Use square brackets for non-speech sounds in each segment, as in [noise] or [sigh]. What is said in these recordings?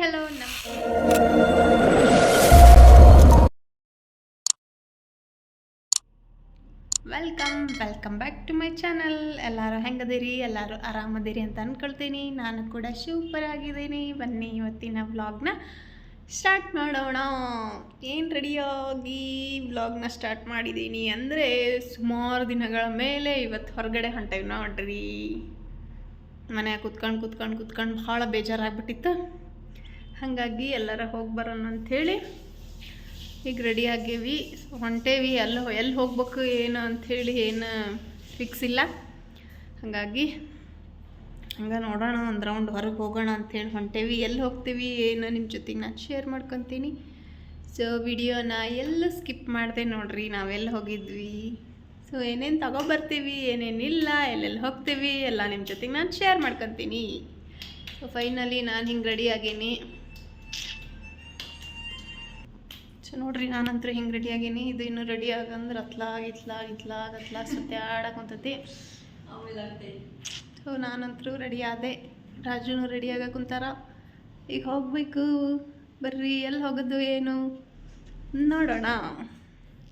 Hello welcome welcome back to my channel. ಎಲ್ಲರೂ ಹೆಂಗದಿರಿ? ಎಲ್ಲರೂ ಆರಾಮದಿರಿ ಅಂತ ಅಂದ್ಕೊಳ್ತೀನಿ ನಾನು ಕೂಡ ಸೂಪರ್ ಆಗಿದ್ದೀನಿ. ಬನ್ನಿ ಇವತ್ತಿನ ವ್ಲಾಗ್ನ ಸ್ಟಾರ್ಟ್ ಮಾಡೋಣ. ಏನು ರೆಡಿಯಾಗಿ ವ್ಲಾಗ್ನ ಸ್ಟಾರ್ಟ್ ಮಾಡಿದ್ದೀನಿ ಅಂದರೆ ಸುಮಾರು ದಿನಗಳ ಮೇಲೆ ಇವತ್ತು ಹೊರಗಡೆ ಹೊಂಟೇವಿ ನೋಡ್ರಿ. ಮನೆಯಾಗ ಕುತ್ಕೊಂಡು ಕುತ್ಕೊಂಡು ಕುತ್ಕೊಂಡು ಭಾಳ ಬೇಜಾರಾಗ್ಬಿಟ್ಟಿತ್ತು. ಹಾಗಾಗಿ ಎಲ್ಲರ ಹೋಗಿ ಬರೋಣ ಅಂಥೇಳಿ ಈಗ ರೆಡಿ ಆಗೇವಿ. ಹೊಂಟೇವಿ. ಎಲ್ಲ ಎಲ್ಲಿ ಹೋಗ್ಬೇಕು, ಏನು ಅಂಥೇಳಿ ಏನು ಫಿಕ್ಸ್ ಇಲ್ಲ. ಹಾಗಾಗಿ ಹಂಗೆ ನೋಡೋಣ. ಒಂದು ರೌಂಡ್ ಹೊರಗೆ ಹೋಗೋಣ ಅಂಥೇಳಿ ಹೊಂಟೇವಿ. ಎಲ್ಲಿ ಹೋಗ್ತೀವಿ, ಏನು ನಿಮ್ಮ ಜೊತೆಗೆ ನಾನು ಶೇರ್ ಮಾಡ್ಕೊತೀನಿ. ಸೊ ವಿಡಿಯೋನ ಎಲ್ಲ ಸ್ಕಿಪ್ ಮಾಡಿದೆ ನೋಡ್ರಿ. ನಾವೆಲ್ಲಿ ಹೋಗಿದ್ವಿ. ಸೊ ಏನೇನು ತಗೊಬರ್ತೀವಿ ಏನೇನಿಲ್ಲ ಎಲ್ಲೆಲ್ಲಿ ಹೋಗ್ತೀವಿ, ಎಲ್ಲ ನಿಮ್ಮ ಜೊತೆಗೆ ನಾನು ಶೇರ್ ಮಾಡ್ಕೊತೀನಿ. ಸೊ ಫೈನಲಿ ನಾನು ಹಿಂಗೆ ರೆಡಿ ಆಗೀನಿ. ಸೊ ನೋಡ್ರಿ ನಾನಂತೂ ಹಿಂಗೆ ರೆಡಿ ಆಗೀನಿ. ಇದು ಇನ್ನೂ ರೆಡಿ ಆಗಂದ್ರೆ ಅತ್ಲಾ, ಇತ್ಲಾ ಇತ್ಲಾ, ಅತ್ಲಾ ಸುತ್ತೆ ಆಡಕ್ಕಂತತಿ ಸೊ ನಾನಂತರೂ ರೆಡಿ ಆದೆ. ರಾಜುನು ರೆಡಿ ಆಗಕ್ಕೆ ಕುಂತಾರ. ಈಗ ಹೋಗಬೇಕು. ಬರ್ರಿ ಎಲ್ಲಿ ಹೋಗೋದು, ಏನು? ನೋಡೋಣ.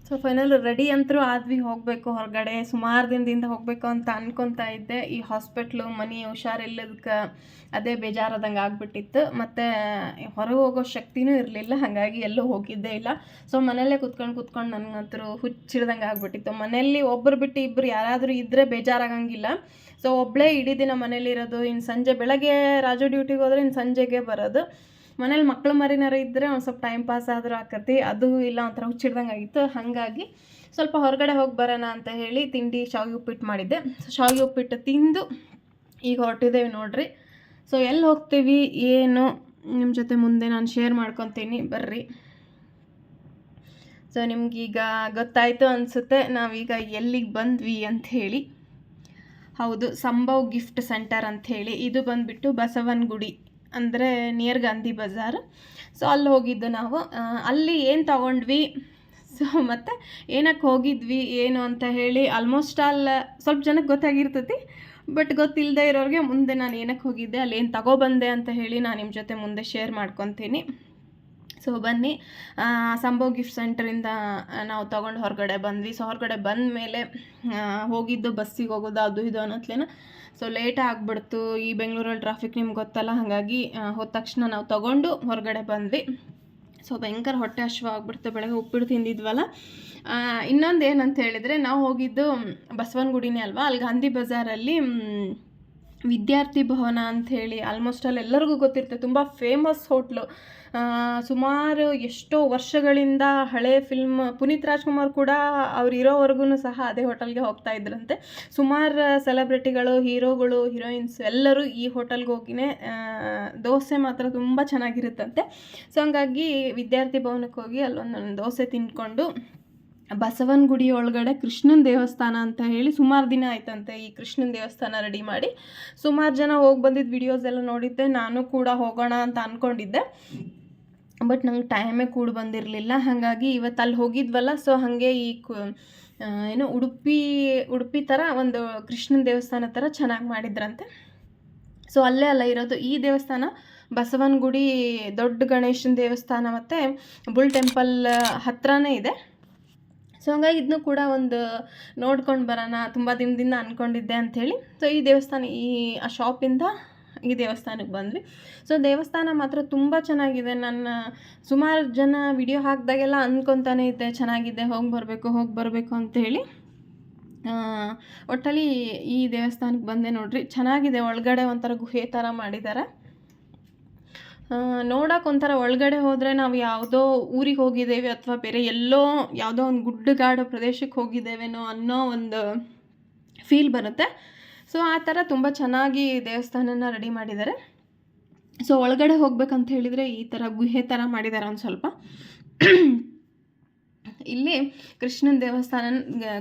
ಸೊ ಫೈನಲ್ ರೆಡಿ ಅಂತರೂ ಆದ್ವಿ ಹೋಗಬೇಕು, ಹೊರಗಡೆ ಸುಮಾರು ದಿನದಿಂದ ಹೋಗಬೇಕು ಅಂತ ಅನ್ಕೊತಾ ಇದ್ದೆ. ಈ ಹಾಸ್ಪಿಟ್ಲು ಮನಿ ಹುಷಾರಿಲ್ಲದಕ್ಕೆ ಅದೇ ಬೇಜಾರಾದಂಗೆ ಆಗ್ಬಿಟ್ಟಿತ್ತು. ಮತ್ತು ಹೊರಗೆ ಹೋಗೋ ಶಕ್ತಿನೂ ಇರಲಿಲ್ಲ, ಹಾಗಾಗಿ ಎಲ್ಲೂ ಹೋಗಿದ್ದೇ ಇಲ್ಲ. ಸೊ ಮನೆಯಲ್ಲೇ ಕುತ್ಕೊಂಡು ಕುತ್ಕೊಂಡು ನನಗಂತರೂ ಹುಚ್ಚಿಡ್ದಂಗೆ ಆಗ್ಬಿಟ್ಟಿತ್ತು. ಮನೆಯಲ್ಲಿ ಒಬ್ಬರು ಬಿಟ್ಟು ಇಬ್ಬರು ಯಾರಾದರೂ ಇದ್ದರೆ ಬೇಜಾರಾಗಂಗಿಲ್ಲ. ಸೊ ಒಬ್ಬಳೇ ಇಡೀ ದಿನ ಮನೇಲಿರೋದು ಇನ್ನು ಸಂಜೆ ಬೆಳಗ್ಗೆ ರಾಜು ಡ್ಯೂಟಿಗೆ ಹೋದರೆ ಇನ್ನು ಸಂಜೆಗೆ ಬರೋದು. ಮನೇಲಿ ಮಕ್ಕಳು ಮರಿನಾರ ಇದ್ದರೆ ಒಂದು ಸ್ವಲ್ಪ ಟೈಮ್ ಪಾಸ್ ಆದರೂ ಆಕತಿ, ಅದು ಇಲ್ಲ ಒಂಥರ ಹುಚ್ಚಿಡ್ದಂಗೆ ಆಗಿತ್ತು. ಹಾಗಾಗಿ ಸ್ವಲ್ಪ ಹೊರಗಡೆ ಹೋಗಿ ಬರೋಣ ಅಂತ ಹೇಳಿ ತಿಂಡಿ ಶಾವಿಗೆ ಉಪ್ಪಿಟ್ಟು ಮಾಡಿದ್ದೆ. ಸೊ ಶಾವಿಗೆ ಉಪ್ಪಿಟ್ಟು ತಿಂದು ಈಗ ಹೊರಟಿದ್ದೇವೆ ನೋಡ್ರಿ. ಸೊ ಎಲ್ಲಿ ಹೋಗ್ತೀವಿ, ಏನು ನಿಮ್ಮ ಜೊತೆ ಮುಂದೆ ನಾನು ಶೇರ್ ಮಾಡ್ಕೊತೀನಿ, ಬರ್ರಿ. ಸೊ ನಿಮ್ಗೀಗ ಗೊತ್ತಾಯಿತು ಅನಿಸುತ್ತೆ, ನಾವೀಗ ಎಲ್ಲಿಗೆ ಬಂದ್ವಿ ಅಂಥೇಳಿ ಹೌದು, ಸಂಭವ್ ಗಿಫ್ಟ್ ಸೆಂಟರ್ ಅಂಥೇಳಿ ಇದು ಬಂದುಬಿಟ್ಟು ಬಸವನಗುಡಿ. ಅಂದರೆ ನಿಯರ್ ಗಾಂಧಿ ಬಜಾರ್ ಸೊ ಅಲ್ಲಿ ಹೋಗಿದ್ದು ನಾವು. ಅಲ್ಲಿ ಏನು ತಗೊಂಡ್ವಿ? ಸೊ ಮತ್ತು ಏನಕ್ಕೆ ಹೋಗಿದ್ವಿ, ಏನು ಅಂತ ಹೇಳಿ ಆಲ್ಮೋಸ್ಟ್ ಆಲ್ ಸ್ವಲ್ಪ ಜನಕ್ಕೆ ಗೊತ್ತಾಗಿರ್ತೈತಿ ಬಟ್ ಗೊತ್ತಿಲ್ಲದೆ ಇರೋರಿಗೆ ಮುಂದೆ ನಾನು ಏನಕ್ಕೆ ಹೋಗಿದ್ದೆ ಅಲ್ಲಿ ಏನು ತಗೊಬಂದೆ ಅಂತ ಹೇಳಿ ನಾನು ನಿಮ್ಮ ಜೊತೆ ಮುಂದೆ ಶೇರ್ ಮಾಡ್ಕೊತೀನಿ. ಸೊ ಬನ್ನಿ. ಸಂಭವ್ ಗಿಫ್ಟ್ ಸೆಂಟರಿಂದ ನಾವು ತೊಗೊಂಡು ಹೊರಗಡೆ ಬಂದ್ವಿ. ಸೊ ಹೊರಗಡೆ ಬಂದ ಮೇಲೆ ಹೋಗಿದ್ದು ಬಸ್ಸಿಗೆ ಹೋಗೋದು, ಅದು, ಇದು ಅನ್ನತ್ಲೇನ. ಸೊ ಲೇಟ್ ಆಗಿಬಿಡ್ತು. ಈ ಬೆಂಗಳೂರಲ್ಲಿ ಟ್ರಾಫಿಕ್ ನಿಮ್ಗೆ ಗೊತ್ತಲ್ಲ, ಹಾಗಾಗಿ ಹೋದ ತಕ್ಷಣ ನಾವು ತೊಗೊಂಡು ಹೊರಗಡೆ ಬಂದ್ವಿ. ಸೊ ಭಯಂಕರ ಹೊಟ್ಟೆ ಹಶ್ವ ಆಗ್ಬಿಡ್ತು. ಬೆಳಗ್ಗೆ ಉಪ್ಪಿಟ್ಟು ತಿಂದಿದ್ವಲ್ಲ. ಇನ್ನೊಂದು ಏನಂತ ಹೇಳಿದರೆ, ನಾವು ಹೋಗಿದ್ದು ಬಸವನಗುಡಿನೇ ಅಲ್ವಾ? ಅಲ್ಲಿ ಗಾಂಧಿ ಬಜಾರಲ್ಲಿ ವಿದ್ಯಾರ್ಥಿ ಭವನ ಅಂಥೇಳಿ ಆಲ್ಮೋಸ್ಟ್ ಅಲ್ಲಿ ಎಲ್ಲರಿಗೂ ಗೊತ್ತಿರುತ್ತೆ. ತುಂಬ ಫೇಮಸ್ ಹೋಟ್ಲು ಸುಮಾರು ಎಷ್ಟೋ ವರ್ಷಗಳಿಂದ ಹಳೆ ಫಿಲ್ಮ್ ಪುನೀತ್ ರಾಜ್ಕುಮಾರ್ ಕೂಡ ಅವ್ರು ಇರೋವರೆಗೂ ಸಹ ಅದೇ ಹೋಟೆಲ್ಗೆ ಹೋಗ್ತಾ ಇದ್ರಂತೆ. ಸುಮಾರು ಸೆಲೆಬ್ರಿಟಿಗಳು ಹೀರೋಗಳು ಹೀರೋಯಿನ್ಸ್ ಎಲ್ಲರೂ ಈ ಹೋಟೆಲ್ಗೆ ಹೋಗಿನೇ ದೋಸೆ ಮಾತ್ರ ತುಂಬ ಚೆನ್ನಾಗಿರುತ್ತಂತೆ. ಸೊ ಹಂಗಾಗಿ ವಿದ್ಯಾರ್ಥಿ ಭವನಕ್ಕೆ ಹೋಗಿ ಅಲ್ಲೊಂದೊಂದು ದೋಸೆ ತಿಂದ್ಕೊಂಡು ಬಸವನಗುಡಿ ಒಳಗಡೆ ಕೃಷ್ಣನ ದೇವಸ್ಥಾನ ಅಂತ ಹೇಳಿ ಸುಮಾರು ದಿನ ಆಯ್ತಂತೆ ಈ ಕೃಷ್ಣನ ದೇವಸ್ಥಾನ ರೆಡಿ ಮಾಡಿ. ಸುಮಾರು ಜನ ಹೋಗಿ ಬಂದಿದ್ದ ವಿಡಿಯೋಸ್ ಎಲ್ಲ ನೋಡಿದ್ದೆ ನಾನು ಕೂಡ ಹೋಗೋಣ ಅಂತ ಅಂದ್ಕೊಂಡಿದ್ದೆ ಬಟ್ ನಂಗೆ ಟೈಮೇ ಕೂಡ ಬಂದಿರಲಿಲ್ಲ. ಹಾಗಾಗಿ ಇವತ್ತು ಅಲ್ಲಿ ಹೋಗಿದ್ವಲ್ಲ ಸೊ ಹಾಗೆ ಈ ಆ, ಏನು ಉಡುಪಿ ಉಡುಪಿ ಥರ ಒಂದು ಕೃಷ್ಣನ ದೇವಸ್ಥಾನ ಥರ ಚೆನ್ನಾಗಿ ಮಾಡಿದ್ರಂತೆ. ಸೊ ಅಲ್ಲೇ ಅಲ್ಲ ಇರೋದು ಈ ದೇವಸ್ಥಾನ ಬಸವನಗುಡಿ ದೊಡ್ಡ ಗಣೇಶನ ದೇವಸ್ಥಾನ ಮತ್ತು ಬುಲ್ ಟೆಂಪಲ್ ಹತ್ರನೇ ಇದೆ. ಸೊ ಹಂಗಾಗಿ ಇದನ್ನು ಕೂಡ ಒಂದು ನೋಡ್ಕೊಂಡು ಬರೋಣ, ತುಂಬ ದಿನದಿಂದ ಅಂದ್ಕೊಂಡಿದ್ದೆ ಅಂಥೇಳಿ. ಸೊ ಈ ದೇವಸ್ಥಾನ, ಈ, ಆ ಶಾಪಿಂದ ಈ ದೇವಸ್ಥಾನಕ್ಕೆ ಬಂದ್ವಿ. ಸೊ ದೇವಸ್ಥಾನ ಮಾತ್ರ ತುಂಬ ಚೆನ್ನಾಗಿದೆ. ನನ್ನ ಸುಮಾರು ಜನ ವಿಡಿಯೋ ಹಾಕಿದಾಗೆಲ್ಲ ಅಂದ್ಕೊತಾನೆ ಇದ್ದೆ, ಚೆನ್ನಾಗಿದೆ, ಹೋಗಿ ಬರಬೇಕು ಹೋಗಿ ಬರಬೇಕು ಅಂಥೇಳಿ. ಒಟ್ಟಲ್ಲಿ ಈ ದೇವಸ್ಥಾನಕ್ಕೆ ಬಂದೆ ನೋಡಿರಿ. ಚೆನ್ನಾಗಿದೆ, ಒಳಗಡೆ ಒಂಥರ ಗುಹೆ ಥರ ಮಾಡಿದ್ದಾರೆ ನೋಡೋಕೆ ಒಂಥರ ಒಳಗಡೆ ಹೋದರೆ ನಾವು ಯಾವುದೋ ಊರಿಗೆ ಹೋಗಿದ್ದೇವೆ ಅಥವಾ ಬೇರೆ ಎಲ್ಲೋ ಯಾವುದೋ ಒಂದು ಗುಡ್ಡಗಾಡು ಪ್ರದೇಶಕ್ಕೆ ಹೋಗಿದ್ದೇವೇನೋ ಅನ್ನೋ ಒಂದು ಫೀಲ್ ಬರುತ್ತೆ. ಸೊ, ಆ ಥರ ತುಂಬ ಚೆನ್ನಾಗಿ ದೇವಸ್ಥಾನನ ರೆಡಿ ಮಾಡಿದ್ದಾರೆ. ಸೊ, ಒಳಗಡೆ ಹೋಗ್ಬೇಕಂತ ಹೇಳಿದರೆ ಈ ಥರ ಗುಹೆ ಥರ ಮಾಡಿದ್ದಾರೆ ಒಂದು ಸ್ವಲ್ಪ. ಇಲ್ಲಿ ಕೃಷ್ಣನ ದೇವಸ್ಥಾನ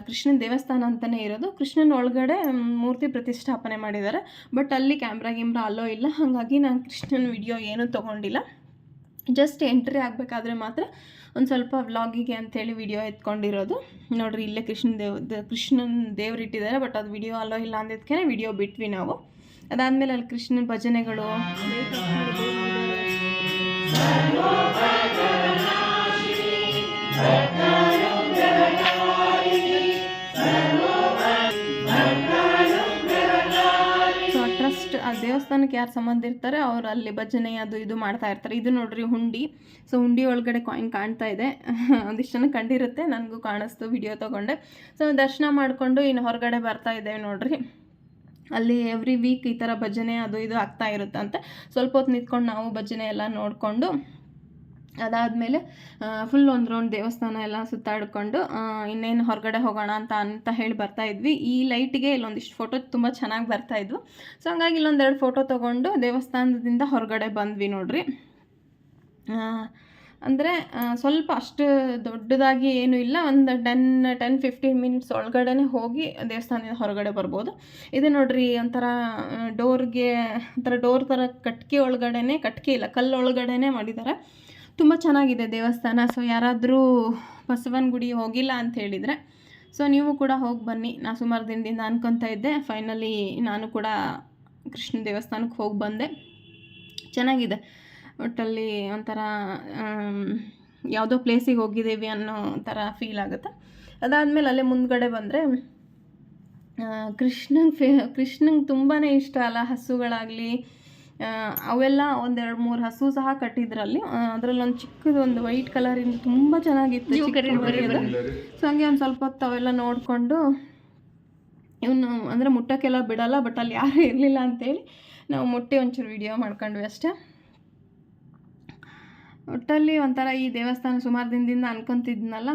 ಕೃಷ್ಣನ ದೇವಸ್ಥಾನ ಅಂತಲೇ ಇರೋದು. ಕೃಷ್ಣನ ಒಳಗಡೆ ಮೂರ್ತಿ ಪ್ರತಿಷ್ಠಾಪನೆ ಮಾಡಿದ್ದಾರೆ. ಬಟ್ ಅಲ್ಲಿ ಕ್ಯಾಮ್ರಾ ಗಿಮ್ರಾ ಅಲ್ಲೋ ಇಲ್ಲ. ಹಾಗಾಗಿ ನಾನು ಕೃಷ್ಣನ ವಿಡಿಯೋ ಏನೂ ತೊಗೊಂಡಿಲ್ಲ. ಜಸ್ಟ್ ಎಂಟ್ರಿ ಆಗಬೇಕಾದ್ರೆ ಮಾತ್ರ ಒಂದು ಸ್ವಲ್ಪ ವ್ಲಾಗಿಗೆ ಅಂಥೇಳಿ ವಿಡಿಯೋ ಎತ್ಕೊಂಡಿರೋದು. ನೋಡ್ರಿ, ಇಲ್ಲೇ ಕೃಷ್ಣ ದೇವ್ ಕೃಷ್ಣನ ದೇವ್ರು ಇಟ್ಟಿದ್ದಾರೆ. ಬಟ್ ಅದು ವಿಡಿಯೋ ಅಲ್ಲೋ ಇಲ್ಲ ಅಂದಿದ್ದಕ್ಕೆ ವಿಡಿಯೋ ಬಿಟ್ವಿ ನಾವು. ಅದಾದಮೇಲೆ ಅಲ್ಲಿ ಕೃಷ್ಣನ ಭಜನೆಗಳು. ದೇವಸ್ಥಾನಕ್ಕೆ ಯಾರು ಸಂಬಂಧ ಇರ್ತಾರೆ, ಅವ್ರು ಅಲ್ಲಿ ಭಜನೆ ಅದು ಇದು ಮಾಡ್ತಾ ಇರ್ತಾರೆ. ಇದು ನೋಡ್ರಿ ಹುಂಡಿ. ಸೊ ಹುಂಡಿ ಒಳಗಡೆ ಕಾಯಿನ್ ಕಾಣ್ತಾ ಇದೆ. [laughs] ಒಂದಿಷ್ಟು ಜನ ಕಂಡಿರುತ್ತೆ, ನನಗೂ ಕಾಣಿಸ್ತು ವಿಡಿಯೋ ತೊಗೊಂಡೆ. ಸೊ ದರ್ಶನ ಮಾಡಿಕೊಂಡು ಇನ್ನು ಹೊರಗಡೆ ಬರ್ತಾ ಇದ್ದೇವೆ ನೋಡ್ರಿ. ಅಲ್ಲಿ ಎವ್ರಿ ವೀಕ್ ಈ ಥರ ಭಜನೆ ಅದು ಇದು ಆಗ್ತಾ ಇರುತ್ತಂತೆ. ಸ್ವಲ್ಪ ಹೊತ್ತು ನಿಂತ್ಕೊಂಡು ನಾವು ಭಜನೆ ಎಲ್ಲ ನೋಡಿಕೊಂಡು ಅದಾದಮೇಲೆ ಫುಲ್ ಒಂದು ರೌಂಡ್ ದೇವಸ್ಥಾನ ಎಲ್ಲ ಸುತ್ತಾಡ್ಕೊಂಡು ಇನ್ನೇನು ಹೊರಗಡೆ ಹೋಗೋಣ ಅಂತ ಅಂತ ಹೇಳಿ ಬರ್ತಾ ಇದ್ವಿ. ಈ ಲೈಟಿಗೆ ಇಲ್ಲೊಂದಿಷ್ಟು ಫೋಟೋ ತುಂಬ ಚೆನ್ನಾಗಿ ಬರ್ತಾ ಇದ್ವು. ಸೊ ಹಂಗಾಗಿ ಇಲ್ಲೊಂದೆರಡು ಫೋಟೋ ತೊಗೊಂಡು ದೇವಸ್ಥಾನದಿಂದ ಹೊರಗಡೆ ಬಂದ್ವಿ ನೋಡ್ರಿ. ಅಂದರೆ ಸ್ವಲ್ಪ ಅಷ್ಟು ದೊಡ್ಡದಾಗಿ ಏನೂ ಇಲ್ಲ. ಒಂದು ಟೆನ್ ಟೆನ್ ಫಿಫ್ಟೀನ್ ಮಿನಿಟ್ಸ್ ಒಳಗಡೆ ಹೋಗಿ ದೇವಸ್ಥಾನದಿಂದ ಹೊರಗಡೆ ಬರ್ಬೋದು. ಇದು ನೋಡ್ರಿ, ಒಂಥರ ಡೋರ್ಗೆ ಒಂಥರ ಡೋರ್ ಥರ ಕಟ್ಗೆ ಒಳಗಡೆ ಕಟ್ಗೆ ಇಲ್ಲ ಕಲ್ಲು ಒಳಗಡೆ ಮಾಡಿದ್ದಾರೆ ತುಂಬ ಚೆನ್ನಾಗಿದೆ ದೇವಸ್ಥಾನ. ಸೊ ಯಾರಾದರೂ ಬಸವನ ಗುಡಿ ಹೋಗಿಲ್ಲ ಅಂತ ಹೇಳಿದರೆ ಸೊ ನೀವು ಕೂಡ ಹೋಗಿ ಬನ್ನಿ. ನಾ ಸುಮಾರು ದಿನದಿಂದ ಅನ್ಕೊತಾ ಇದ್ದೆ. ಫೈನಲಿ ನಾನು ಕೂಡ ಕೃಷ್ಣ ದೇವಸ್ಥಾನಕ್ಕೆ ಹೋಗಿ ಬಂದೆ. ಚೆನ್ನಾಗಿದೆ. ಒಟ್ಟಲ್ಲಿ ಒಂಥರ ಯಾವುದೋ ಪ್ಲೇಸಿಗೆ ಹೋಗಿದ್ದೀವಿ ಅನ್ನೋ ಥರ ಫೀಲ್ ಆಗುತ್ತೆ. ಅದಾದಮೇಲೆ ಅಲ್ಲೇ ಮುಂದ್ಗಡೆ ಬಂದರೆ ಕೃಷ್ಣಂಗೆ ಫೇ, ಕೃಷ್ಣಂಗೆ ತುಂಬಾ ಇಷ್ಟ ಅಲ್ಲ ಹಸುಗಳಾಗಲಿ ಅವೆಲ್ಲ ಒಂದೆರಡು ಮೂರು ಹಸು ಸಹ ಕಟ್ಟಿದ್ರಲ್ಲಿ. ಅದರಲ್ಲಿ ಒಂದು ಚಿಕ್ಕದು ಒಂದು ವೈಟ್ ಕಲರಿಂದ ತುಂಬ ಚೆನ್ನಾಗಿತ್ತು. ಸೊ ಹಂಗೆ ಒಂದು ಸ್ವಲ್ಪ ಹೊತ್ತು ಅವೆಲ್ಲ ನೋಡಿಕೊಂಡು ಇವನು ಅಂದರೆ ಮುಟ್ಟಕ್ಕೆಲ್ಲ ಬಿಡಲ್ಲ ಬಟ್ ಅಲ್ಲಿ ಯಾರೂ ಇರಲಿಲ್ಲ ಅಂತೇಳಿ ನಾವು ಮುಟ್ಟಿ ಒಂಚೂರು ವಿಡಿಯೋ ಮಾಡ್ಕೊಂಡ್ವಿ ಅಷ್ಟೇ. ಒಟ್ಟಲ್ಲಿ ಒಂಥರ ಈ ದೇವಸ್ಥಾನ ಸುಮಾರು ದಿನದಿಂದ ಅನ್ಕೊತಿದ್ನಲ್ಲ.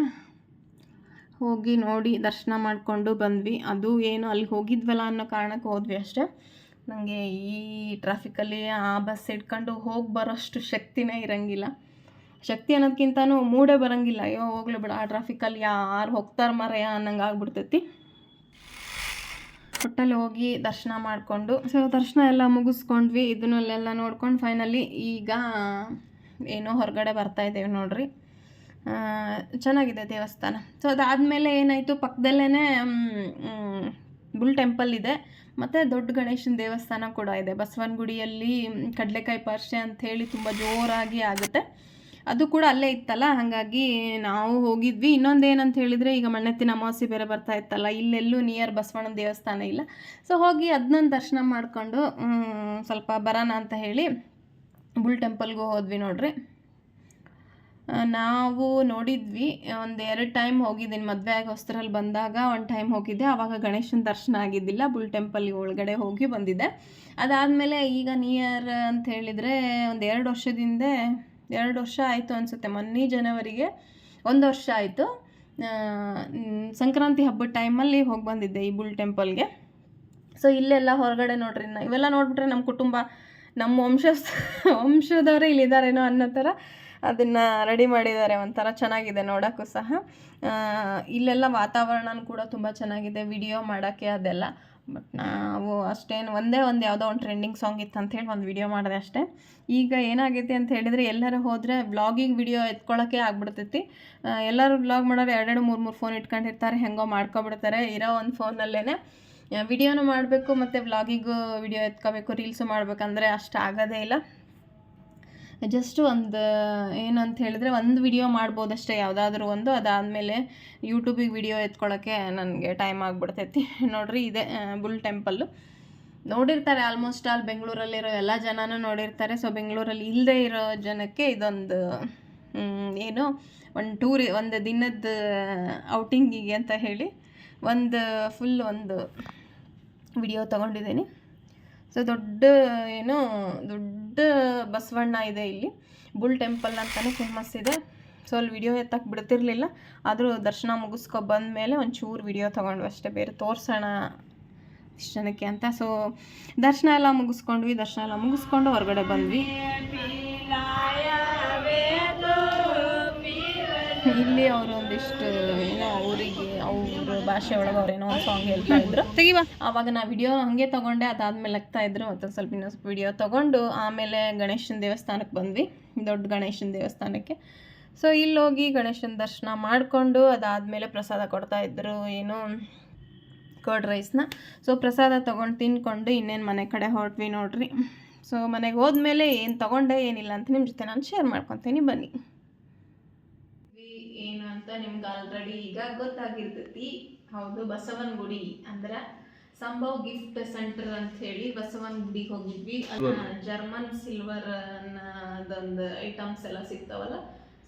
ಹೋಗಿ ನೋಡಿ ದರ್ಶನ ಮಾಡಿಕೊಂಡು ಬಂದ್ವಿ. ಅದು ಏನು ಅಲ್ಲಿ ಹೋಗಿದ್ವಲ್ಲ ಅನ್ನೋ ಕಾರಣಕ್ಕೆ ಹೋದ್ವಿ ಅಷ್ಟೇ. ನನಗೆ ಈ ಟ್ರಾಫಿಕಲ್ಲಿ ಆ ಬಸ್ ಹಿಡ್ಕೊಂಡು ಹೋಗಿ ಬರೋಷ್ಟು ಶಕ್ತಿನೇ ಇರಂಗಿಲ್ಲ. ಶಕ್ತಿ ಅನ್ನೋದಕ್ಕಿಂತನೂ ಮೂಡೇ ಬರಂಗಿಲ್ಲ. ಅಯ್ಯೋ, ಹೋಗ್ಲಿ ಬಿಡ. ಆ ಟ್ರಾಫಿಕಲ್ಲಿ ಯಾರು ಹೋಗ್ತಾರೆ ಮರೆಯ ಅನ್ನಂಗೆ ಆಗ್ಬಿಡ್ತೈತಿ. ಒಟ್ಟಲ್ಲಿ ಹೋಗಿ ದರ್ಶನ ಮಾಡಿಕೊಂಡು. ಸೊ ದರ್ಶನ ಎಲ್ಲ ಮುಗಿಸ್ಕೊಂಡ್ವಿ. ಇದನ್ನೆಲ್ಲ ನೋಡ್ಕೊಂಡು ಫೈನಲಿ ಈಗ ಏನೋ ಹೊರಗಡೆ ಬರ್ತಾ ಇದ್ದೇವೆ ನೋಡ್ರಿ. ಚೆನ್ನಾಗಿದೆ ದೇವಸ್ಥಾನ. ಸೊ ಅದಾದಮೇಲೆ ಏನಾಯಿತು? ಪಕ್ಕದಲ್ಲೇ ಬುಲ್ ಟೆಂಪಲ್ ಇದೆ. ಮತ್ತು ದೊಡ್ಡ ಗಣೇಶನ ದೇವಸ್ಥಾನ ಕೂಡ ಇದೆ. ಬಸವನಗುಡಿಯಲ್ಲಿ ಕಡಲೆಕಾಯಿ ಪರ್ಷೆ ಅಂಥೇಳಿ ತುಂಬ ಜೋರಾಗಿ ಆಗುತ್ತೆ. ಅದು ಕೂಡ ಅಲ್ಲೇ ಇತ್ತಲ್ಲ, ಹಾಗಾಗಿ ನಾವು ಹೋಗಿದ್ವಿ. ಇನ್ನೊಂದು ಏನಂತ ಹೇಳಿದರೆ, ಈಗ ಮಣ್ಣೆತ್ತಿನ ಅಮಾವಾಸ್ಯೆ ಬೇರೆ ಬರ್ತಾ ಇತ್ತಲ್ಲ, ಇಲ್ಲೆಲ್ಲೂ ನಿಯರ್ ಬಸವಣ್ಣನ ದೇವಸ್ಥಾನ ಇಲ್ಲ. ಸೊ ಹೋಗಿ ಅದನ್ನೊಂದು ದರ್ಶನ ಮಾಡಿಕೊಂಡು ಸ್ವಲ್ಪ ಬರೋಣ ಅಂತ ಹೇಳಿ, ಬುಲ್ ಟೆಂಪಲ್ಗೂ ಹೋದ್ವಿ ನೋಡ್ರಿ. ನಾವು ನೋಡಿದ್ವಿ ಒಂದು ಎರಡು ಟೈಮ್ ಹೋಗಿದ್ದೀನಿ. ಮದುವೆ ಆಗಿ ಹೊಸ್ತರಲ್ಲಿ ಬಂದಾಗ ಒಂದು ಟೈಮ್ ಹೋಗಿದ್ದೆ. ಆವಾಗ ಗಣೇಶನ ದರ್ಶನ ಆಗಿದ್ದಿಲ್ಲ. ಬುಲ್ ಟೆಂಪಲ್ ಒಳಗಡೆ ಹೋಗಿ ಬಂದಿದ್ದೆ. ಅದಾದಮೇಲೆ ಈಗ ನಿಯರ್ ಅಂತ ಹೇಳಿದರೆ ಒಂದು ಎರಡು ವರ್ಷದಿಂದ, ಎರಡು ವರ್ಷ ಆಯಿತು ಅನಿಸುತ್ತೆ. ಮೊನ್ನೆ ಜನವರಿಗೆ ಒಂದು ವರ್ಷ ಆಯಿತು. ಸಂಕ್ರಾಂತಿ ಹಬ್ಬದ ಟೈಮಲ್ಲಿ ಹೋಗಿ ಬಂದಿದ್ದೆ ಈ ಬುಲ್ ಟೆಂಪಲ್ಗೆ ಸೊ ಇಲ್ಲೆಲ್ಲ ಹೊರಗಡೆ ನೋಡ್ರಿ. ಇವೆಲ್ಲ ನೋಡಿಬಿಟ್ರೆ ನಮ್ಮ ಕುಟುಂಬ ನಮ್ಮ ವಂಶ ವಂಶದವರೇ ಇಲ್ಲಿದ್ದಾರೇನೋ ಅನ್ನೋ ಥರ ಅದನ್ನು ರೆಡಿ ಮಾಡಿದ್ದಾರೆ, ಒಂಥರ ಚೆನ್ನಾಗಿದೆ ನೋಡೋಕ್ಕೂ ಸಹ. ಇಲ್ಲೆಲ್ಲ ವಾತಾವರಣನೂ ಕೂಡ ತುಂಬ ಚೆನ್ನಾಗಿದೆ ವಿಡಿಯೋ ಮಾಡೋಕ್ಕೆ ಅದೆಲ್ಲ. ಬಟ್ ನಾವು ಅಷ್ಟೇನು, ಒಂದೇ ಒಂದು ಯಾವುದೋ ಒಂದು ಟ್ರೆಂಡಿಂಗ್ ಸಾಂಗ್ ಇತ್ತು ಅಂತ ಹೇಳಿ ಒಂದು ವಿಡಿಯೋ ಮಾಡಿದೆ ಅಷ್ಟೇ. ಈಗ ಏನಾಗೈತಿ ಅಂತ ಹೇಳಿದರೆ ಎಲ್ಲರೂ ಹೋದರೆ ವ್ಲಾಗಿಂಗ್ ವಿಡಿಯೋ ಎತ್ಕೊಳ್ಳೋಕ್ಕೆ ಆಗ್ಬಿಡ್ತೈತಿ. ಎಲ್ಲರೂ ವ್ಲಾಗ್ ಮಾಡೋರು ಎರಡೆರಡು, ಮೂರು ಮೂರು ಫೋನ್ ಇಟ್ಕೊಂಡಿರ್ತಾರೆ, ಹೆಂಗೋ ಮಾಡ್ಕೊಬಿಡ್ತಾರೆ. ಇರೋ ಒಂದು ಫೋನಲ್ಲೇ ವಿಡಿಯೋನೂ ಮಾಡಬೇಕು ಮತ್ತು ವ್ಲಾಗಿಗೂ ವಿಡಿಯೋ ಎತ್ಕೋಬೇಕು ರೀಲ್ಸು ಮಾಡಬೇಕಂದ್ರೆ ಅಷ್ಟು ಆಗೋದೇ ಇಲ್ಲ. ಜಸ್ಟ್ ಒಂದು ಏನಂತ ಹೇಳಿದ್ರೆ ಒಂದು ವಿಡಿಯೋ ಮಾಡ್ಬೋದಷ್ಟೇ, ಯಾವುದಾದ್ರೂ ಒಂದು. ಅದಾದಮೇಲೆ ಯೂಟ್ಯೂಬಿಗೆ ವಿಡಿಯೋ ಎತ್ಕೊಳ್ಳೋಕ್ಕೆ ನನಗೆ ಟೈಮ್ ಆಗಿಬಿಡ್ತೈತಿ. [laughs] ನೋಡ್ರಿ ಇದೆ ಬುಲ್ ಟೆಂಪಲ್ಲು ನೋಡಿರ್ತಾರೆ ಆಲ್ಮೋಸ್ಟ್ ಆಲ್ ಬೆಂಗಳೂರಲ್ಲಿರೋ ಎಲ್ಲ ಜನನೂ ನೋಡಿರ್ತಾರೆ. ಸೊ ಬೆಂಗಳೂರಲ್ಲಿ ಇಲ್ಲದೆ ಇರೋ ಜನಕ್ಕೆ ಇದೊಂದು ಏನು, ಒಂದು ಟೂರಿ ಒಂದು ದಿನದ ಔಟಿಂಗಿಗೆ ಅಂತ ಹೇಳಿ ಒಂದು ಫುಲ್ ಒಂದು ವಿಡಿಯೋ ತೊಗೊಂಡಿದ್ದೀನಿ. ಸೊ ದೊಡ್ಡ, ಏನು, ದೊಡ್ಡ ಬಸವಣ್ಣ ಇದೆ ಇಲ್ಲಿ. ಬುಲ್ ಟೆಂಪಲ್ ಅಂತಲೇ ಫೇಮಸ್ ಇದೆ. ಸೊ ಅಲ್ಲಿ ವಿಡಿಯೋ ಎತ್ತಕ್ಕೆ ಬಿಡ್ತಿರ್ಲಿಲ್ಲ. ಆದರೂ ದರ್ಶನ ಮುಗಿಸ್ಕೊ ಬಂದಮೇಲೆ ಒಂಚೂರು ವಿಡಿಯೋ ತೊಗೊಂಡು ಅಷ್ಟೇ. ಬೇರೆ ತೋರಿಸೋಣ ಇಷ್ಟು ಜನಕ್ಕೆ ಅಂತ. ಸೊ ದರ್ಶನ ಎಲ್ಲ ಮುಗಿಸ್ಕೊಂಡ್ವಿ. ದರ್ಶನ ಎಲ್ಲ ಮುಗಿಸ್ಕೊಂಡು ಹೊರಗಡೆ ಬಂದ್ವಿ. ಇಲ್ಲಿ ಅವರು ಒಂದಿಷ್ಟು, ಏನೋ ಅವರಿಗೆ ಅವ್ರ ಭಾಷೆ ಒಳಗೆ ಅವ್ರೇನೋ ಒಂದು ಸಾಂಗ್ ಹೇಳ್ತಾ ಇದ್ರು. ಅವಾಗ ಆವಾಗ ನಾ ವಿಡಿಯೋ ಹಾಗೆ ತಗೊಂಡೆ ಅದಾದ್ಮೇಲೆ ಆಗ್ತಾ ಇದ್ರು ಮತ್ತೊಂದು ಸ್ವಲ್ಪ ಇನ್ನೊಂದು ವಿಡಿಯೋ ತಗೊಂಡು ಆಮೇಲೆ ಗಣೇಶನ ದೇವಸ್ಥಾನಕ್ಕೆ ಬಂದ್ವಿ ದೊಡ್ಡ ಗಣೇಶನ ದೇವಸ್ಥಾನಕ್ಕೆ. ಸೊ ಇಲ್ಲಿ ಹೋಗಿ ಗಣೇಶನ ದರ್ಶನ ಮಾಡಿಕೊಂಡು ಅದಾದಮೇಲೆ ಪ್ರಸಾದ ಕೊಡ್ತಾ ಇದ್ರು ಏನು ಕರ್ಡ್ ರೈಸ್ನ ಸೊ ಪ್ರಸಾದ ತೊಗೊಂಡು ತಿನ್ಕೊಂಡು ಇನ್ನೇನು ಮನೆ ಕಡೆ ಹೊರಟ್ವಿ ನೋಡ್ರಿ. ಸೊ ಮನೆಗೆ ಹೋದ್ಮೇಲೆ ಏನು ತೊಗೊಂಡೆ ಏನಿಲ್ಲ ಅಂತ ನಿಮ್ಮ ಜೊತೆ ನಾನು ಶೇರ್ ಮಾಡ್ಕೊತೀನಿ ಬನ್ನಿ. ಅಂತ ನಿಮ್ಗೆ ಆಲ್ರೆಡಿ ಈಗ ಗೊತ್ತಾಗಿರ್ತೈತಿ. ಹೌದು ಬಸವನ ಗುಡಿ ಅಂದ್ರೆ ಸಂಭವ್ ಗಿಫ್ಟ್ ಸೆಂಟರ್ ಅಂತ ಹೇಳಿ ಬಸವನ ಗುಡಿಗೆ ಹೋಗಿದ್ವಿ ಜರ್ಮನ್ ಸಿಲ್ವರ್ ಅದೊಂದು ಐಟಮ್ಸ್ ಎಲ್ಲ ಸಿಗ್ತಾವಲ್ಲ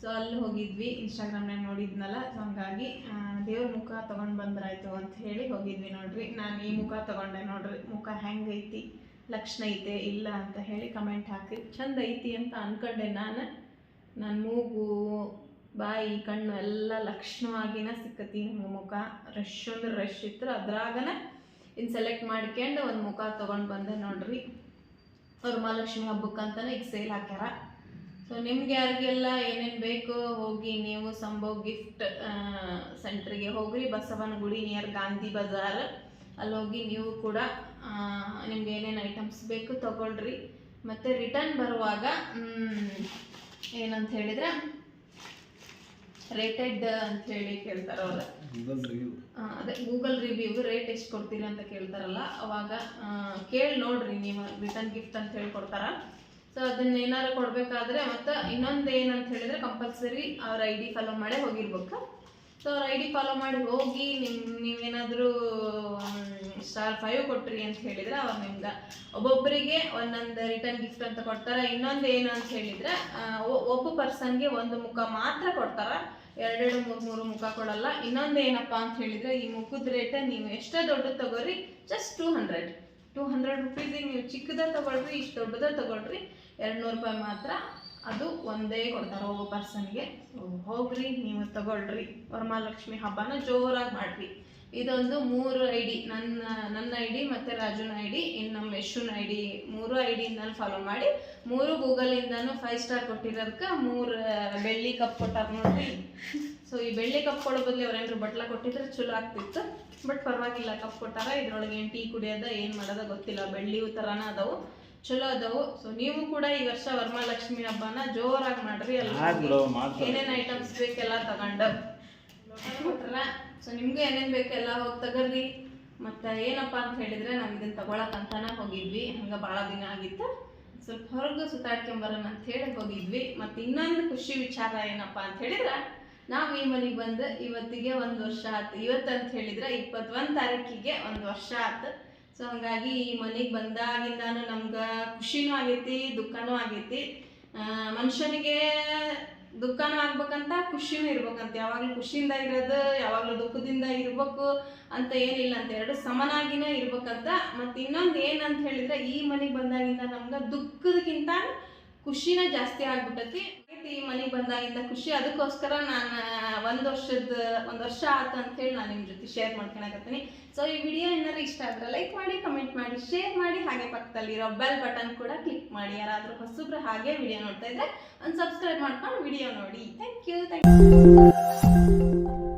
ಸೊ ಅಲ್ಲಿ ಹೋಗಿದ್ವಿ. ಇನ್ಸ್ಟಾಗ್ರಾಮ್ನಾಗ ನೋಡಿದ್ನಲ್ಲ ಸೊ ಹಂಗಾಗಿ ದೇವ್ರ ಮುಖ ತೊಗೊಂಡು ಬಂದ್ರಾಯ್ತು ಅಂತ ಹೇಳಿ ಹೋಗಿದ್ವಿ ನೋಡ್ರಿ. ನಾನು ಈ ಮುಖ ತಗೊಂಡೆ ನೋಡ್ರಿ. ಮುಖ ಹೆಂಗೈತಿ ಲಕ್ಷಣ ಐತೆ ಇಲ್ಲ ಅಂತ ಹೇಳಿ ಕಮೆಂಟ್ ಹಾಕಿ. ಚಂದ ಐತಿ ಅಂತ ಅನ್ಕೊಂಡೆ ನಾನು. ನನ್ನ ಮೂಗು ಬಾಯಿ, ಕಣ್ಣು ಎಲ್ಲ ಲಕ್ಷಣವಾಗಿನ ಸಿಕ್ಕತಿ ನಮ್ಮ ಮುಖ. ರಶ್ ಅಂದ್ರೆ ರಶ್ ಇತ್ತು ಅದ್ರಾಗನ ಇನ್ನು ಸೆಲೆಕ್ಟ್ ಮಾಡ್ಕೊಂಡು ಒಂದು ಮುಖ ತೊಗೊಂಡು ಬಂದೆ ನೋಡ್ರಿ. ಹಬ್ಬಕ್ಕೆ ಅಂತನೇ ಈಗ ಸೇಲ್ ಹಾಕ್ಯಾರ. ಸೊ ನಿಮ್ಗೆ ಯಾರಿಗೆಲ್ಲ ಏನೇನು ಬೇಕು ಹೋಗಿ ನೀವು ಸಂಭವ್ ಗಿಫ್ಟ್ ಸೆಂಟ್ರಿಗೆ ಹೋಗ್ರಿ. ಬಸವನ ಗುಡಿ ನಿಯರ್ ಗಾಂಧಿ ಬಜಾರ್. ಅಲ್ಲಿ ಹೋಗಿ ನೀವು ಕೂಡ ನಿಮ್ಗೆ ಏನೇನು ಐಟಮ್ಸ್ ಬೇಕು ತಗೊಳ್ರಿ. ಮತ್ತು ರಿಟರ್ನ್ ಬರುವಾಗ ಏನಂತ ಹೇಳಿದ್ರೆ ರೇಟೆಡ್ ಅಂತ ಹೇಳಿ ಕೇಳ್ತಾರೆ ಅವ್ರು. ಆ, ಅದೇ ಗೂಗಲ್ ರಿವ್ಯೂ ರೇಟ್ ಎಷ್ಟು ಕೊಡ್ತೀರಿ ಅಂತ ಕೇಳ್ತಾರಲ್ಲ ಅವಾಗ ಕೇಳಿ ನೋಡ್ರಿ ನೀವು ರಿಟರ್ನ್ ಗಿಫ್ಟ್ ಅಂತ ಹೇಳಿ ಕೊಡ್ತಾರ. ಸೊ ಅದನ್ನ ಏನಾರು ಕೊಡಬೇಕಾದ್ರೆ ಮತ್ತೆ ಇನ್ನೊಂದು ಏನಂತ ಹೇಳಿದ್ರೆ ಕಂಪಲ್ಸರಿ ಅವ್ರ ಐ ಡಿ ಫಾಲೋ ಮಾಡೇ ಹೋಗಿರ್ಬೇಕು. ಸೊ ಅವ್ರ ಐ ಡಿ ಫಾಲೋ ಮಾಡಿ ಹೋಗಿ ನಿಮ್, ನೀವೇನಾದರೂ ಸ್ಟಾರ್ ಫೈವ್ ಕೊಟ್ರಿ ಅಂತ ಹೇಳಿದ್ರೆ ಅವ್ರು ನಿಮ್ಗೆ ಒಬ್ಬೊಬ್ಬರಿಗೆ ಒಂದೊಂದು ರಿಟರ್ನ್ ಗಿಫ್ಟ್ ಅಂತ ಕೊಡ್ತಾರೆ. ಇನ್ನೊಂದು ಏನು ಅಂತ ಹೇಳಿದ್ರೆ ಒಬ್ಬ ಪರ್ಸನ್ಗೆ ಒಂದು ಮುಖ ಮಾತ್ರ ಕೊಡ್ತಾರ. ಎರಡೆರಡು, ಮೂರು ಮೂರು ಮುಖ ಕೊಡಲ್ಲ. ಇನ್ನೊಂದು ಏನಪ್ಪ ಅಂತ ಹೇಳಿದ್ರೆ, ಈ ಮುಖದ ರೇಟ ನೀವು ಎಷ್ಟೇ ದೊಡ್ಡದು ತಗೋರಿ just two hundred two hundred ರುಪೀಸಿಗೆ ನೀವು ಚಿಕ್ಕದ ತಗೊಳ್ರಿ, ಇಷ್ಟು ದೊಡ್ಡದ ತಗೊಳ್ರಿ ಎರಡು ನೂರು ರೂಪಾಯಿ ಮಾತ್ರ ಅದು ಒಂದೇ ಕೊಡ್ತಾರೆ ಒಬ್ಬ ಪರ್ಸನ್ಗೆ ಹೋಗ್ರಿ, ನೀವು ತಗೊಳ್ರಿ. ವರಮಹಾಲಕ್ಷ್ಮಿ ಹಬ್ಬನ ಜೋರಾಗಿ ಮಾಡ್ರಿ. ಇದೊಂದು ಮೂರು ಐ ಡಿ ನನ್ನ ನನ್ನ ಐ ಡಿ ಮತ್ತು ರಾಜುನ ಐ ಡಿ ಇನ್ನು ನಮ್ಮ ಯಶುನ ಐ ಡಿ ಮೂರು ಐ ಡಿಯಿಂದನೂ ಫಾಲೋ ಮಾಡಿ, ಮೂರು ಗೂಗಲಿಂದನೂ ಫೈವ್ ಸ್ಟಾರ್ ಕೊಟ್ಟಿರೋದಕ್ಕೆ ಮೂರು ಬೆಳ್ಳಿ ಕಪ್ ಕೊಟ್ಟಾರ ನೋಡ್ರಿ. ಸೊ ಈ ಬೆಳ್ಳಿ ಕಪ್ ಕೊಡೋ ಬದಲು ಅವ್ರೇನಾದ್ರು ಬಟ್ಲ ಕೊಟ್ಟಿದ್ರೆ ಚಲೋ ಆಗ್ತಿತ್ತು. ಬಟ್ ಪರವಾಗಿಲ್ಲ ಕಪ್ ಕೊಟ್ಟಾರ. ಇದ್ರೊಳಗೆ ಏನು ಟೀ ಕುಡಿಯೋದ, ಏನು ಮಾಡೋದ ಗೊತ್ತಿಲ್ಲ. ಬೆಳ್ಳಿಯು ಥರನ ಅದಾವು. ಚಲೋ ಅದಾವು. ಸೊ ನೀವು ಕೂಡ ಈ ವರ್ಷ ವರಮಹಾಲಕ್ಷ್ಮಿ ಹಬ್ಬನ ಜೋರಾಗಿ ಮಾಡ್ರಿ ಎಲ್ಲ ಏನೇನ್ ಐಟಮ್ಸ್ ಬೇಕೆಲ್ಲ ತಗೊಂಡು. ಸೊ ನಿಮ್ಗೂ ಏನೇನ್ ಬೇಕೆಲ್ಲ ಹೋಗಿ ತಗರ್ರಿ. ಮತ್ತ ಏನಪ್ಪಾ ಅಂತ ಹೇಳಿದ್ರೆ ನಾವು ಇದನ್ನ ತಗೊಳಕಂತಾನೆ ಹೋಗಿದ್ವಿ. ಹಂಗ ಬಹಳ ದಿನ ಆಗಿತ್ತು. ಸ್ವಲ್ಪ ಹೊರಗೆ ಸುತ್ತಾಡ್ಕೊಂಬರೋಣ ಅಂತ ಹೇಳಿ ಹೋಗಿದ್ವಿ. ಮತ್ತೆ ಇನ್ನೊಂದು ಖುಷಿ ವಿಚಾರ ಏನಪ್ಪಾ ಅಂತ ಹೇಳಿದ್ರೆ ನಾವು ಈ ಮನೆಗೆ ಬಂದು ಇವತ್ತಿಗೆ ಒಂದು ವರ್ಷ ಆಯ್ತು ಇವತ್ತು ಅಂತ ಹೇಳಿದ್ರೆ ಇಪ್ಪತ್ತೊಂದು ತಾರೀಕಿಗೆ ಒಂದು ವರ್ಷ ಆಯ್ತು ಸೊ ಹಂಗಾಗಿ ಈ ಮನೆಗೆ ಬಂದಾಗಿಂದಾನು ನಮ್ಗೆ ಖುಷಿನೂ ಆಗೈತಿ, ದುಃಖನೂ ಆಗೈತಿ. ಮನುಷ್ಯನಿಗೆ ದುಃಖನೂ ಆಗ್ಬೇಕಂತ ಖುಷಿನೂ ಇರ್ಬೇಕಂತ. ಯಾವಾಗಲೂ ಖುಷಿಯಿಂದ ಇರೋದು, ಯಾವಾಗಲೂ ದುಃಖದಿಂದ ಇರ್ಬೇಕು ಅಂತ ಏನಿಲ್ಲ ಅಂತ. ಎರಡು ಸಮನಾಗಿನೇ ಇರ್ಬೇಕಂತ. ಮತ್ತು ಇನ್ನೊಂದು ಏನಂತ ಹೇಳಿದ್ರೆ, ಈ ಮನೆಗೆ ಬಂದಾಗಿಂದ ನಮ್ಗೆ ದುಃಖದಕ್ಕಿಂತ ಖುಷಿನ ಜಾಸ್ತಿ ಆಗ್ಬಿಟ್ಟತಿ. ಈ ಮನೆಗೆ ಬಂದಾಗಿಂದ ಖುಷಿ. ಅದಕ್ಕೋಸ್ಕರ ನಾನು ಒಂದು ವರ್ಷದ, ಒಂದು ವರ್ಷ ಆಯ್ತು ಅಂತೇಳಿ ನಾನು ನಿಮ್ಮ ಜೊತೆ ಶೇರ್ ಮಾಡ್ಕೊಳಕತ್ತೀನಿ. ಸೊ ಈ ವಿಡಿಯೋ ಏನಾದ್ರು ಇಷ್ಟ ಆದರೆ ಲೈಕ್ ಮಾಡಿ ಕಮೆಂಟ್ ಮಾಡಿ ಶೇರ್ ಮಾಡಿ, ಹಾಗೆ ಪಕ್ಕದಲ್ಲಿರೋ ಬೆಲ್ ಬಟನ್ ಕೂಡ ಕ್ಲಿಕ್ ಮಾಡಿ. ಯಾರಾದರೂ ಹೊಸಬ್ರು ಹಾಗೆ ವಿಡಿಯೋ ನೋಡ್ತಾ ಇದ್ರೆ ಒಂದು ಸಬ್ಸ್ಕ್ರೈಬ್ ಮಾಡ್ಕೊಂಡು ವಿಡಿಯೋ ನೋಡಿ. Thank you thank you